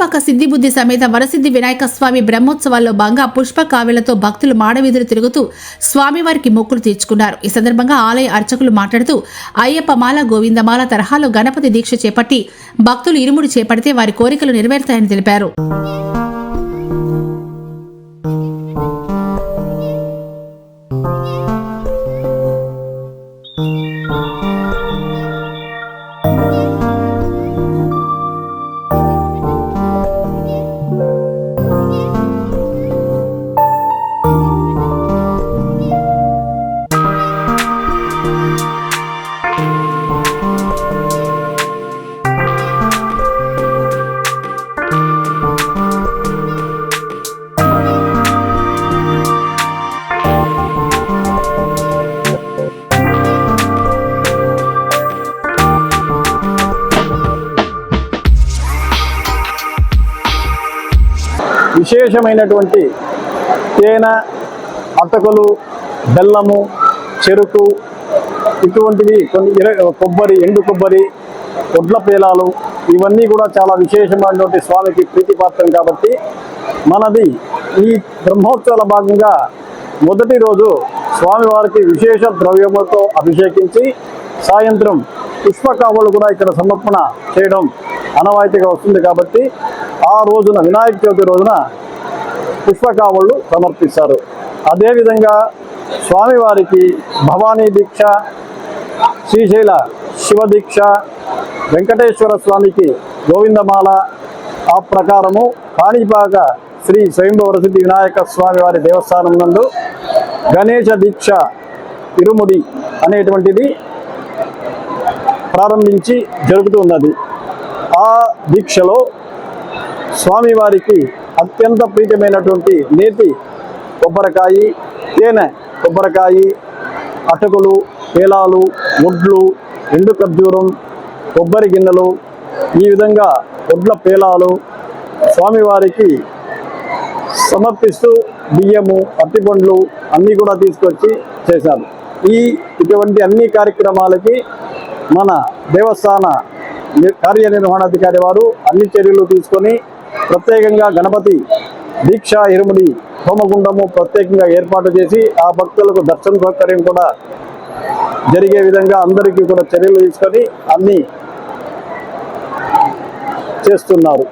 కాణిపాక సిద్ధిబుద్ధి సమేత వరసిద్ధి వినాయక స్వామి బ్రహ్మోత్సవాల్లో భాగంగా పుష్ప కావ్యలతో భక్తులు మాడవీధులు తిరుగుతూ స్వామివారికి మొక్కులు తీర్చుకున్నారు. ఈ సందర్భంగా ఆలయ అర్చకులు మాట్లాడుతూ అయ్యప్పమాల గోవిందమాల తరహాలో గణపతి దీక్ష చేపట్టి భక్తులు ఇరుముడి చేపడితే వారి కోరికలు నెరవేరుతాయని తెలిపారు. విశేషమైనటువంటి తేనె అటకలు బెల్లము చెరుకు ఇటువంటివి కొన్ని కొబ్బరి ఎండు కొబ్బరి ఒడ్ల పేలాలు ఇవన్నీ కూడా చాలా విశేషమైనటువంటి స్వామికి ప్రీతిపాత్రం కాబట్టి మనది ఈ బ్రహ్మోత్సవాల భాగంగా మొదటి రోజు స్వామివారికి విశేష ద్రవ్యములతో అభిషేకించి సాయంత్రం పుష్పకాములు కూడా ఇక్కడ సమర్పణ చేయడం అనవాయితీగా వస్తుంది కాబట్టి ఆ రోజున వినాయక చవితి రోజున పుష్పకావళ్ళు సమర్పిస్తారు. అదేవిధంగా స్వామివారికి భవానీ దీక్ష శ్రీశైల శివ దీక్ష వెంకటేశ్వర స్వామికి గోవిందమాల ఆ ప్రకారము కాణిపాక శ్రీ స్వయంభవరసిద్ధి వినాయక స్వామి వారి దేవస్థానం నందు గణేష దీక్ష ఇరుముడి అనేటువంటిది ప్రారంభించి జరుగుతున్నది ఆ దీక్షలో స్వామివారికి అత్యంత ప్రీతమైనటువంటి నేతి కొబ్బరికాయ తేనె కొబ్బరికాయ అటుకులు పేలాలు ముడ్లు ఎండు ఖర్జూరం కొబ్బరి గిన్నెలు ఈ విధంగా ఒడ్ల పేలాలు స్వామివారికి సమర్పిస్తూ బియ్యము అరటిపండ్లు అన్నీ కూడా తీసుకొచ్చి చేశారు. ఈ ఇటువంటి అన్ని కార్యక్రమాలకి మన దేవస్థాన కార్యనిర్వహణాధికారి వారు అన్ని చర్యలు తీసుకొని ప్రత్యేకంగా గణపతి దీక్ష ఇరుముడి హోమగుండము ప్రత్యేకంగా ఏర్పాటు చేసి ఆ భక్తులకు దర్శన సౌకర్యం కూడా జరిగే విధంగా అందరికీ కూడా చర్యలు తీసుకొని అన్ని చేస్తున్నారు.